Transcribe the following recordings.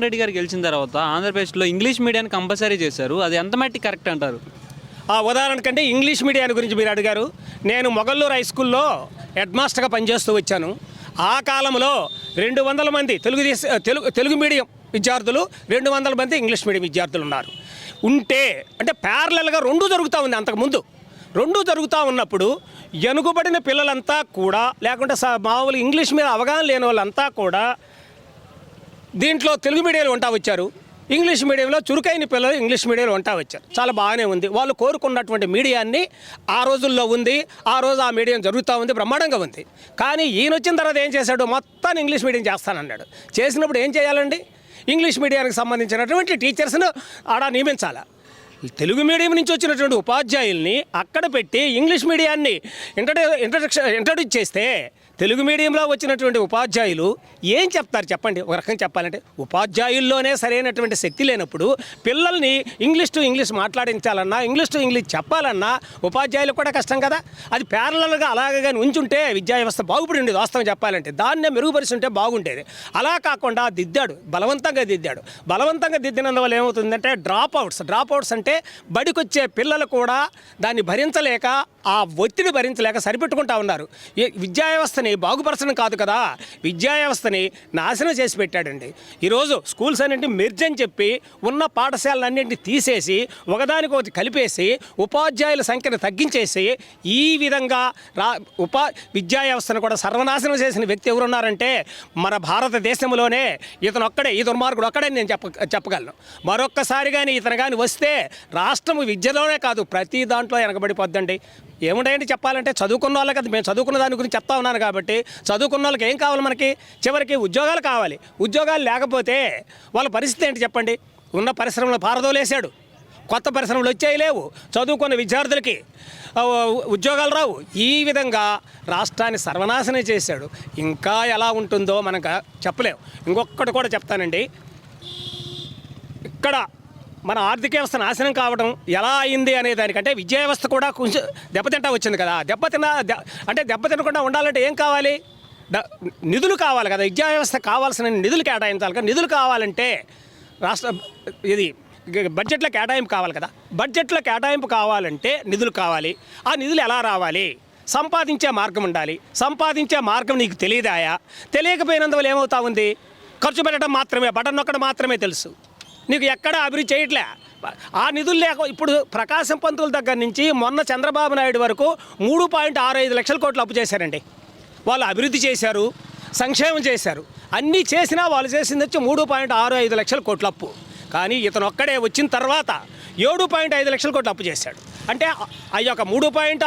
రెడ్డి గారు గెలిచిన తర్వాత ఆంధ్రప్రదేశ్లో ఇంగ్లీష్ మీడియాన్ని కంపల్సరీ చేశారు. అది ఎంత మట్టి కరెక్ట్ అంటారు? ఆ ఉదాహరణ కంటే ఇంగ్లీష్ మీడియాన్ని గురించి మీరు అడిగారు. నేను మొగల్లూరు హై స్కూల్లో హెడ్ మాస్టర్గా పనిచేస్తూ వచ్చాను. ఆ కాలంలో రెండు వందల మంది తెలుగుదేశ తెలుగు తెలుగు మీడియం విద్యార్థులు రెండు వందల మంది ఇంగ్లీష్ మీడియం విద్యార్థులు ఉన్నారు. ఉంటే అంటే ప్యారలల్గా రెండు జరుగుతూ ఉంది అంతకుముందు. రెండు జరుగుతూ ఉన్నప్పుడు ఎనుగుబడిన పిల్లలంతా కూడా లేకుంటే స- మామూలు ఇంగ్లీష్ మీద అవగాహన లేని వాళ్ళంతా కూడా దీంట్లో తెలుగు మీడియంలో ఉంటా వచ్చారు. ఇంగ్లీష్ మీడియంలో చురుకైన పిల్లలు ఇంగ్లీష్ మీడియంలో ఉంటా వచ్చారు. చాలా బాగానే ఉంది. వాళ్ళు కోరుకున్నటువంటి మీడియాన్ని ఆ రోజుల్లో ఉంది. ఆ రోజు ఆ మీడియం జరుగుతూ ఉంది బ్రహ్మాండంగా ఉంది. కానీ ఈయన వచ్చిన తర్వాత ఏం చేశాడు? మొత్తాన్ని ఇంగ్లీష్ మీడియం చేస్తానన్నాడు. చేసినప్పుడు ఏం చేయాలండి? ఇంగ్లీష్ మీడియానికి సంబంధించినటువంటి టీచర్స్ను ఆడ నియమించాలా? తెలుగు మీడియం నుంచి వచ్చినటువంటి ఉపాధ్యాయుల్ని అక్కడ పెట్టి ఇంగ్లీష్ మీడియాన్ని ఇంట్రడ్యూ ఇంట్రడక్షన్ ఇంట్రడ్యూస్ చేస్తే తెలుగు మీడియంలో వచ్చినటువంటి ఉపాధ్యాయులు ఏం చెప్తారు చెప్పండి? ఒక రకంగా చెప్పాలంటే ఉపాధ్యాయుల్లోనే సరైనటువంటి శక్తి లేనప్పుడు పిల్లల్ని ఇంగ్లీష్ టు ఇంగ్లీష్ మాట్లాడించాలన్నా ఇంగ్లీష్ టు ఇంగ్లీష్ చెప్పాలన్నా ఉపాధ్యాయులకు కూడా కష్టం కదా? అది ప్యారలల్గా అలాగే కానీ ఉంచుంటే విద్యా వ్యవస్థ బాగుపడి ఉండేది వాస్తవం చెప్పాలంటే. దాన్నే మెరుగుపరుచుంటే బాగుండేది. అలా కాకుండా దిద్దాడు బలవంతంగా దిద్దాడు. బలవంతంగా దిద్దినందువల్ల ఏమవుతుందంటే డ్రాప్ అవుట్స్ డ్రాప్ అవుట్స్ అంటే బడికొచ్చే పిల్లలు కూడా దాన్ని భరించలేక ఆ ఒత్తిడి భరించలేక సరిపెట్టుకుంటా ఉన్నారు. విద్యా వ్యవస్థని బాగుపరచడం కాదు కదా. విద్యా వ్యవస్థని నాశనం చేసి పెట్టాడండి. ఈరోజు స్కూల్స్ అన్నింటినీ మెర్జ్ అని చెప్పి ఉన్న పాఠశాలలన్నింటినీ తీసేసి ఒకదానికొకటి కలిపేసి ఉపాధ్యాయుల సంఖ్యను తగ్గించేసి ఈ విధంగా రా ఉపా విద్యా వ్యవస్థను కూడా సర్వనాశనం చేసిన వ్యక్తి ఎవరున్నారంటే మన భారతదేశంలోనే ఇతను ఒక్కడే ఈ దుర్మార్గుడు ఒక్కడే నేను చెప్ప చెప్పగలను. మరొక్కసారి కానీ ఇతను కానీ వస్తే రాష్ట్రం విద్యలోనే కాదు ప్రతి దాంట్లో వెనకబడిపోద్దండి ఏముంటాయండి చెప్పాలంటే చదువుకున్న వాళ్ళకి అది మేము చదువుకున్న దాని గురించి చెప్తా ఉన్నాను కాబట్టి చదువుకున్న వాళ్ళకి ఏం కావాలి మనకి? చివరికి ఉద్యోగాలు కావాలి. ఉద్యోగాలు లేకపోతే వాళ్ళ పరిస్థితి ఏంటి చెప్పండి? ఉన్న పరిశ్రమలు పారదోలేశాడు. కొత్త పరిశ్రమలు వచ్చాయి లేవు. చదువుకున్న విద్యార్థులకి ఉద్యోగాలు రావు. ఈ విధంగా రాష్ట్రాన్ని సర్వనాశనం చేశాడు. ఇంకా ఎలా ఉంటుందో మనకు చెప్పలేము ఇంకొకటి కూడా చెప్తానండి. ఇక్కడ మన ఆర్థిక వ్యవస్థ నాశనం కావడం ఎలా అయింది అనే దానికంటే విద్యా వ్యవస్థ కూడా కొంచెం దెబ్బతింటా వచ్చింది కదా. దెబ్బతిన్న అంటే దెబ్బతినకుండా ఉండాలంటే ఏం కావాలి? నిధులు కావాలి కదా. విద్యా వ్యవస్థ కావాల్సిన నిధులు కేటాయించాలి కదా. నిధులు కావాలంటే రాష్ట్ర ఇది బడ్జెట్లో కేటాయింపు కావాలి కదా. బడ్జెట్లో కేటాయింపు కావాలంటే నిధులు కావాలి. ఆ నిధులు ఎలా రావాలి? సంపాదించే మార్గం ఉండాలి. సంపాదించే మార్గం నీకు తెలియదాయా? తెలియకపోయినందువల్ల ఏమవుతా ఉంది? ఖర్చు పెట్టడం మాత్రమే బటన్ నొక్కడం మాత్రమే తెలుసు. నీకు ఎక్కడ అభివృద్ధి చేయట్లే. ఆ నిధులు లేక ఇప్పుడు ప్రకాశం పంతుల దగ్గర నుంచి మొన్న చంద్రబాబు నాయుడు వరకు మూడు పాయింట్ ఆరు ఐదు లక్షల కోట్లు అప్పు చేశారండి. వాళ్ళు అభివృద్ధి చేశారు సంక్షేమం చేశారు. అన్నీ చేసినా వాళ్ళు చేసింది వచ్చి మూడు పాయింట్ ఆరు ఐదు లక్షల కోట్ల అప్పు. కానీ ఇతను ఒక్కడే వచ్చిన తర్వాత ఏడు పాయింట్ ఐదు లక్షల కోట్లు అప్పు చేశాడు. అంటే ఆ యొక్క మూడు పాయింట్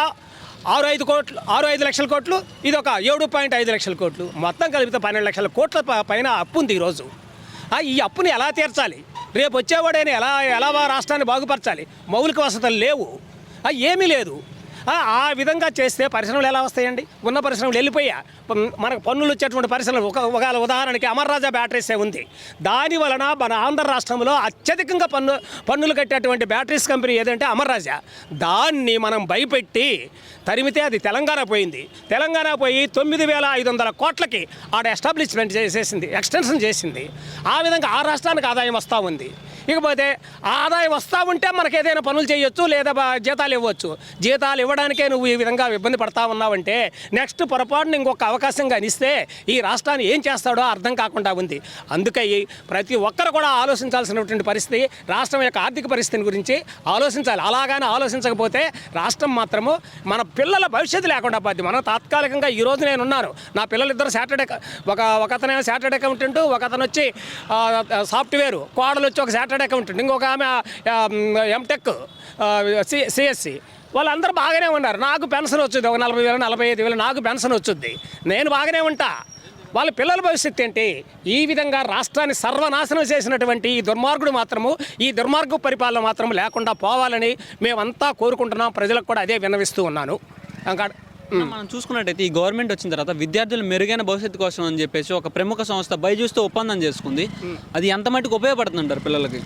ఆరు ఐదు కోట్లు ఆరు ఐదు లక్షల కోట్లు ఇది ఒక ఏడు పాయింట్ ఐదు లక్షల కోట్లు. మొత్తం కలిపితే పన్నెండు లక్షల కోట్ల పైన అప్పు ఉంది ఈరోజు. ఈ అప్పుని ఎలా తీర్చాలి? రేపు వచ్చేవాడైనా ఎలా ఎలా రాష్ట్రాన్ని బాగుపరచాలి? మౌలిక వసతులు లేవు. ఏమీ లేదు. ఆ, విధంగా చేస్తే పరిశ్రమలు ఎలా వస్తాయండి? ఉన్న పరిశ్రమలు వెళ్ళిపోయా. మనకు పన్నులు వచ్చేటువంటి పరిశ్రమలు. ఒక ఒక ఉదాహరణకి అమర్రాజా బ్యాటరీసే ఉంది. దాని వలన మన ఆంధ్ర రాష్ట్రంలో అత్యధికంగా పన్ను పన్నులు కట్టేటువంటి బ్యాటరీస్ కంపెనీ ఏదంటే అమర్రాజా దాన్ని మనం భయపెట్టి తరిమితే అది తెలంగాణ పోయింది. తెలంగాణ పోయి తొమ్మిది వేల ఐదు వందల కోట్లకి ఆడ ఎస్టాబ్లిష్మెంట్ చేసేసింది ఎక్స్టెన్షన్ చేసింది. ఆ విధంగా ఆ రాష్ట్రానికి ఆదాయం వస్తూ ఉంది. ఇకపోతే ఆదాయం వస్తూ ఉంటే మనకి ఏదైనా పనులు చేయొచ్చు లేదా బా- జీతాలు ఇవ్వచ్చు. జీతాలు ఇవ్వడానికే నువ్వు ఈ విధంగా ఇబ్బంది పడతా ఉన్నావంటే నెక్స్ట్ పొరపాటున ఇంకొక అవకాశంగా ఇస్తే ఈ రాష్ట్రాన్ని ఏం చేస్తాడో అర్థం కాకుండా ఉంది. అందుకే ప్రతి ఒక్కరు కూడా ఆలోచించాల్సినటువంటి పరిస్థితి రాష్ట్రం యొక్క ఆర్థిక పరిస్థితిని గురించి ఆలోచించాలి. అలాగానే ఆలోచించకపోతే రాష్ట్రం మాత్రము మన పిల్లల భవిష్యత్తు లేకుండా పోద్ది. మనం తాత్కాలికంగా ఈ రోజు నేను ఉన్నాను నా పిల్లలిద్దరు సాటర్డే ఒక ఒకతనే సాటర్డే అకౌంటెంట్ ఒకతను వచ్చి సాఫ్ట్వేర్ కోడలు వచ్చి ఒక సాటర్డే అకౌంటెంట్ ఇంకొక ఆమె ఎంటెక్ సి సిఎస్సి వాళ్ళందరూ బాగానే ఉన్నారు. నాకు పెన్షన్ వచ్చింది ఒక నలభై వేలు నలభై ఐదు వేలు నాకు పెన్షన్ వచ్చింది నేను బాగానే ఉంటా. వాళ్ళ పిల్లల భవిష్యత్తు ఏంటి? ఈ విధంగా రాష్ట్రాన్ని సర్వనాశనం చేసినటువంటి ఈ దుర్మార్గుడు మాత్రము ఈ దుర్మార్గ పరిపాలన మాత్రం లేకుండా పోవాలని మేమంతా కోరుకుంటున్నాం. ప్రజలకు కూడా అదే విన్నవిస్తూ ఉన్నాను. ఇంకా మనం చూసుకున్నట్టయితే ఈ గవర్నమెంట్ వచ్చిన తర్వాత విద్యార్థులు మెరుగైన భవిష్యత్తు కోసం అని చెప్పేసి ఒక ప్రముఖ సంస్థ బైజూస్తో ఒప్పందం చేసుకుంది. అది ఎంత మటుకు ఉపయోగపడుతుందంటారు పిల్లలకి?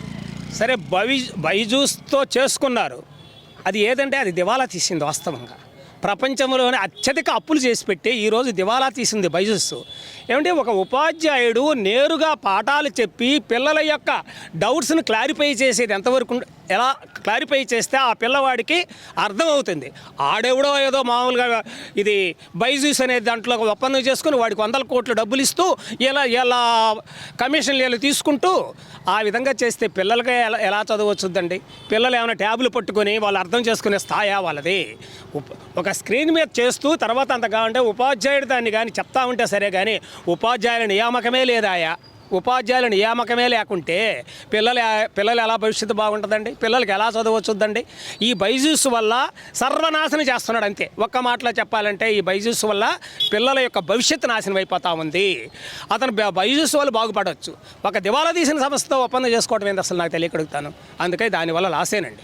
సరే బై బైజూస్తో చేసుకున్నారు. అది ఏదంటే అది దివాలా తీసింది వాస్తవంగా. ప్రపంచంలోనే అత్యధిక అప్పులు చేసి పెట్టి ఈరోజు దివాలా తీసింది బైజుస్. ఏమంటే ఒక ఉపాధ్యాయుడు నేరుగా పాఠాలు చెప్పి పిల్లల యొక్క డౌట్స్ని క్లారిఫై చేసేది ఎంతవరకు ఎలా క్లారిఫై చేస్తే ఆ పిల్లవాడికి అర్థమవుతుంది. ఆడెవడో ఏదో మామూలుగా ఇది బైజూస్ అనే దాంట్లో ఒక ఒప్పందం చేసుకుని వాడికి వందల కోట్లు డబ్బులు ఇస్తూ ఇలా ఇలా కమిషన్లు ఇలా తీసుకుంటూ ఆ విధంగా చేస్తే పిల్లలకి ఎలా ఎలా చదవచ్చుద్దండి? పిల్లలు ఏమైనా ట్యాబ్లు పట్టుకొని వాళ్ళు అర్థం చేసుకునే స్థాయా వాళ్ళది? ఒక స్క్రీన్ మీద చేస్తూ తర్వాత అంత కావాలంటే ఉపాధ్యాయుడు దాన్ని కానీ చెప్తా ఉంటే సరే కానీ ఉపాధ్యాయుల నియామకమే లేదాయా? ఉపాధ్యాయుల నియామకమే లేకుంటే పిల్లలు పిల్లలు ఎలా భవిష్యత్తు బాగుంటుందండి? పిల్లలకి ఎలా చదవచ్చుద్దండి? ఈ బైజూస్ వల్ల సర్వనాశనం చేస్తున్నాడు అంతే. ఒక్క మాటలో చెప్పాలంటే ఈ బైజూస్ వల్ల పిల్లల యొక్క భవిష్యత్తు నాశనం అయిపోతా ఉంది. అతను బైజూస్ వల్ల బాగుపడవచ్చు ఒక దివాలా తీసిన సంస్థతో ఒప్పందం చేసుకోవడం ఏంది అసలు నాకు తెలియకడుగుతాను అందుకే దానివల్ల లాసేనండి.